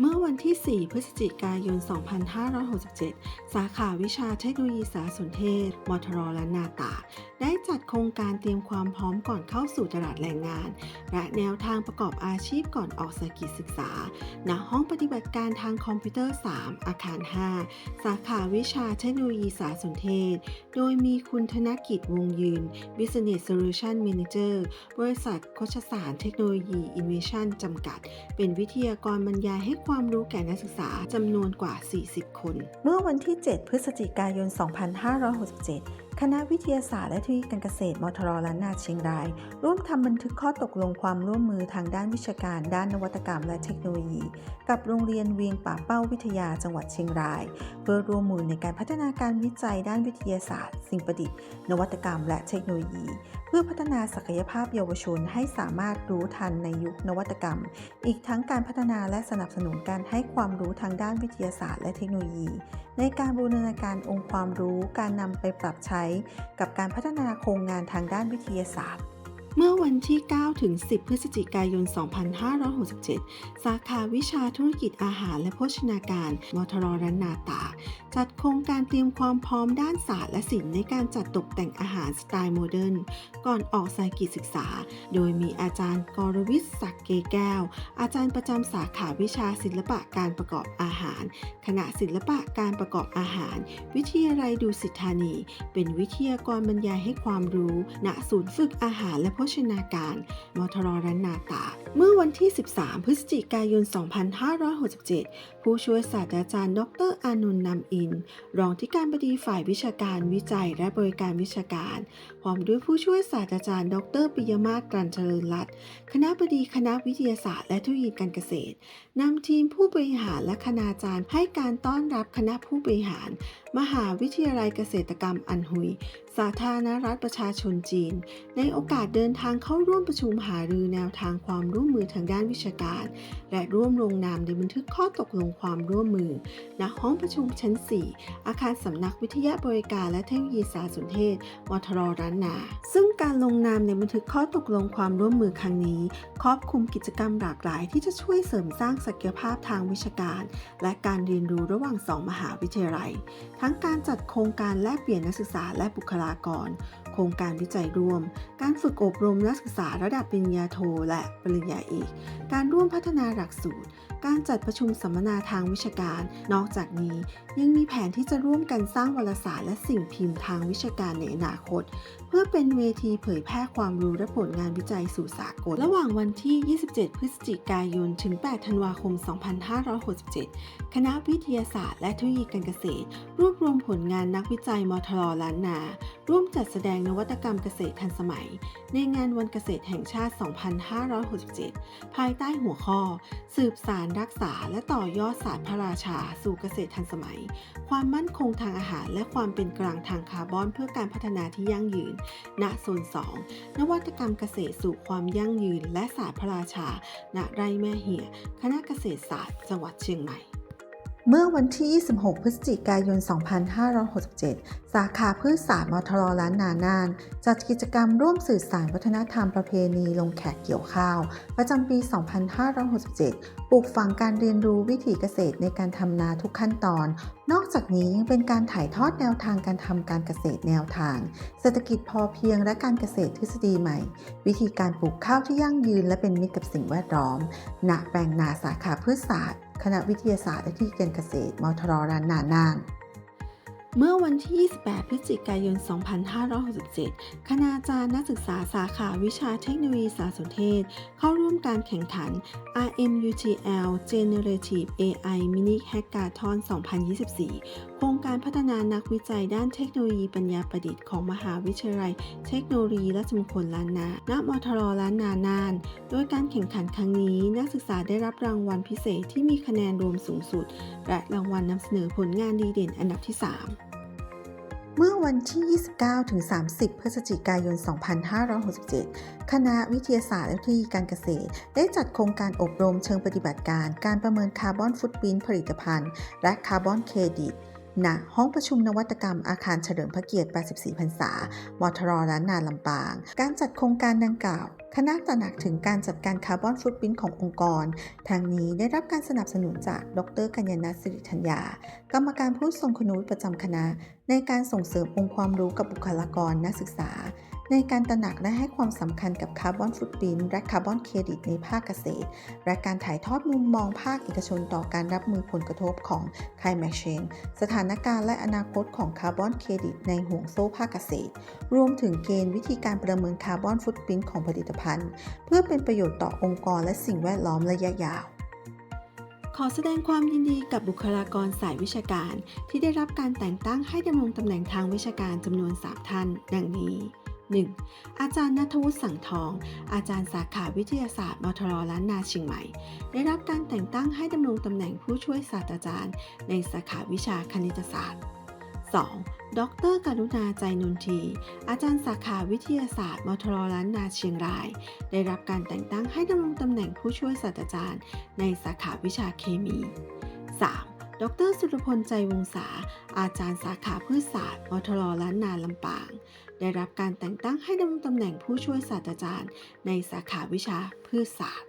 เมื่อวันที่ 4 พฤศจิกายน 2567 สาขาวิชาเทคโนโลยีสารสนเทศ มทรและนาตา ได้จัดโครงการเตรียมความพร้อมก่อนเข้าสู่ตลาดแรงงาน และแนวทางประกอบอาชีพก่อนออกสกิจศึกษา ณ ห้องปฏิบัติการทางคอมพิวเตอร์ 3 อาคาร 5 สาขาวิชาเทคโนโลยีสารสนเทศ โดยมีคุณธนกิจวงยืน Business Solution Manager บริษัทโคชสารเทคโนโลยี Innovation จำกัด เป็นวิทยากรบรรยายให้ความรู้แก่นักศึกษาจำนวนกว่า 40 คน เมื่อวันที่ 7 พฤศจิกายน 2567คณะวิทยาศาสตร์และเทคโนโลยีการเกษตรมทรล้านนาเชียงราย ร่วมทำบันทึกข้อตกลงความร่วมมือทางด้านวิชาการ ด้านนวัตกรรมและเทคโนโลยี กับโรงเรียนเวียงป่าเป้าวิทยาจังหวัดเชียงราย เพื่อร่วมมือในการพัฒนาการวิจัยด้านวิทยาศาสตร์ สิ่งประดิษฐ์ นวัตกรรม และเทคโนโลยี เพื่อพัฒนาศักยภาพเยาวชนให้สามารถรู้ทันในยุคนวัตกรรม อีกทั้งการพัฒนาและสนับสนุนการให้ความรู้ทางด้านวิทยาศาสตร์ และเทคโนโลยี ในการบูรณาการองค์ความรู้การนำไปปรับใช้กับการพัฒนาโครงงานทางด้านวิทยาศาสตร์ เมื่อวันที่ 9 ถึง 10 พฤศจิกายน 2567 สาขาวิชาธุรกิจอาหารและโภชนาการ มทรรันนาตา จัดโครงการเตรียมความพร้อมด้านศาสตร์และศิลป์ในการจัดตกแต่งอาหารสไตล์โมเดิร์น ก่อนออกสายกิจศึกษา โดยมีอาจารย์กรวิทย์ศักเกแก้ว อาจารย์ประจำสาขาวิชาศิลปะการประกอบอาหาร คณะศิลปะการประกอบอาหาร วิทยาลัยดูสิทธานี เป็นวิทยากรบรรยายให้ความรู้ณศูนย์ฝึกอาหารและโภชนาการมทรรันนาตา เมื่อวันที่ 13 พฤศจิกายน 2567 ผู้ช่วยศาสตราจารย์ ดรอานนท์นำอิน รองที่การบดีฝ่ายวิชาการวิจัยและบริการวิชาการ พร้อมด้วยผู้ช่วยศาสตราจารย์ ดรปิยมาศตรันเจริญรัตน์คณะบดีคณะวิทยาศาสตร์และเทคโนโลยีการเกษตรนำทีมผู้บริหารและคณาจารย์ให้การต้อนรับคณะผู้บริหาร มหาวิทยาลัยเกษตรกรรมอันหุย สาธารณรัฐประชาชนจีน ในโอกาสเดินทางเข้าร่วมประชุมหารือแนวทางความร่วมมือทางด้านวิชาการ และร่วมลงนามในบันทึกข้อตกลงความร่วมมือ ณ ห้องประชุมชั้น 4 อาคารสำนักวิทยาบริการและเทคโนโลยีสารสนเทศมทรร้านนา ซึ่งการลงนามในบันทึกข้อตกลงความร่วมมือครั้งนี้ ครอบคลุมกิจกรรมหลากหลาย ที่จะช่วยเสริมสร้างศักยภาพทางวิชาการ และการเรียนรู้ระหว่างสองมหาวิทยาลัย ทั้งการจัดโครงการแลกเปลี่ยนนักศึกษาและบุคลากร โครงการวิจัยร่วม การฝึกอบรมนักศึกษาระดับปริญญาโท และปริญญาเอก การร่วมพัฒนาหลักสูตร การจัดประชุมสัมมนาทางวิชาการ นอกจากนี้ยังมีแผนที่จะร่วมกันสร้างวารสารและสิ่งพิมพ์ทางวิชาการในอนาคต เพื่อเป็นเวทีเผยแพร่ความรู้และผลงานวิจัยสู่สากล ระหว่างวันที่ 27 พฤศจิกายน ถึง 8 ธันวาคม 2567 คณะวิทยาศาสตร์และเทคโนโลยีการเกษตร รวบรวมผลงานนักวิจัยมทรล้านนาร่วมจัดแสดงนวัตกรรมเกษตรทันสมัย ในงานวันเกษตรแห่งชาติ 2567 ภายใต้หัวข้อ สืบสารรักษาและต่อยอดศาสตร์พระราชา สู่เกษตรทันสมัย ความมั่นคงทางอาหาร และความเป็นกลางทางคาร์บอนเพื่อการพัฒนาที่ยั่งยืน ณ โซน 2 นวัตกรรมเกษตรสู่ความยั่งยืน และศาสตร์พระราชา ณ ไร่แม่เหี่ย คณะเกษตรศาสตร์ จังหวัดเชียงใหม่ เมื่อวันที่ 26 พฤศจิกายน 2567 สาขาพืชศาสตร์มทรล้านนานาน จัดกิจกรรมร่วมสื่อสารวัฒนธรรมประเพณีลงแขกเกี่ยวข้าว ประจำปี 2567 ปลูกฝังการเรียนรู้วิถีเกษตรในการทำนาทุกขั้นตอน นอกจากนี้ยังเป็นการถ่ายทอดแนวทางการทำการเกษตรแนวทาง เศรษฐกิจพอเพียงและการเกษตรทฤษฎีใหม่ วิธีการปลูกข้าวที่ยั่งยืนและเป็นมิตรกับสิ่งแวดล้อมณแปลงนาสาขาพืชศาสตร์ คณะวิทยาศาสตร์และที่การเกษตรมทรรานนาน่าน เมื่อวันที่ 28 พฤศจิกายน 2567 คณาจารย์นักศึกษาสาขาวิชาเทคโนโลยีสารสนเทศ เข้าร่วมการแข่งขัน RMUTL Generative AI Mini Hackathon 2024 โครงการพัฒนานักวิจัยด้านเทคโนโลยีปัญญาประดิษฐ์ของมหาวิทยาลัย เทคโนโลยีราชมงคลล้านนา ณ มทรล้านนานาน โดยการแข่งขันครั้งนี้นักศึกษาได้รับรางวัลพิเศษที่มีคะแนนรวมสูงสุด และรางวัลนำเสนอผลงานดีเด่นอันดับที่ 3 เมื่อวันที่ 29-30 พฤศจิกายน 2567 คณะวิทยาศาสตร์และเทคโนโลยีการเกษตร ได้จัดโครงการอบรมเชิงปฏิบัติการ การประเมินคาร์บอนฟุตปรินผลิตภัณฑ์ และคาร์บอนเครดิต ณห้องประชุมนวัตกรรมอาคารเฉลิมพระเกียรติ 84 พรรษา มทรร้านนาลำปาง การจัดโครงการดังกล่าว คณะตระหนักถึงการจัดการคาร์บอนฟุตพิ้นขององค์กร ทางนี้ได้รับการสนับสนุนจาก ดรกัญญาณสิริธัญญา กรรมการผู้ทรงคุณวุฒิประจำคณะ ในการส่งเสริมองค์ความรู้กับบุคลากรนักศึกษา ในการตระหนักและให้ความสำคัญกับคาร์บอนฟุตพิ้นและคาร์บอนเครดิตในภาคเกษตร และการถ่ายทอดมุมมองภาคเอกชนต่อการรับมือผลกระทบของ climate change สถานการณ์และอนาคตของคาร์บอนเครดิตในห่วงโซ่ภาคเกษตร รวมถึงเกณฑ์วิธีการประเมินคาร์บอนฟุตพิ้นของผลิตภัณฑ์ เพื่อเป็นประโยชน์ต่อองค์กรและสิ่งแวดล้อมระยะยาวขอแสดงความยินดีกับบุคลากรสายวิชาการ ที่ได้รับการแต่งตั้งให้ดำรงตำแหน่งทางวิชาการจำนวน 3 ท่าน ดังนี้ 1. อาจารย์นัทวุฒิสังทอง อาจารย์สาขาวิทยาศาสตร์มทรล้านนาเชียงใหม่ ได้รับการแต่งตั้งให้ดำรงตำแหน่งผู้ช่วยศาสตราจารย์ ในสาขาวิชาคณิตศาสตร์ 2. ดรกรุณาใจนุนที อาจารย์สาขาวิทยาศาสตร์มทรล้านนาเชียงราย ได้รับการแต่งตั้งให้ดำรงตำแหน่งผู้ช่วยศาสตราจารย์ ในสาขาวิชาเคมี 3. ดรสุรพลใจวงศาอาจารย์สาขาพืชศาสตร์มทรล้านนาลำปาง ได้รับการแต่งตั้งให้ดำรงตำแหน่งผู้ช่วยศาสตราจารย์ ในสาขาวิชาพืชศาสตร์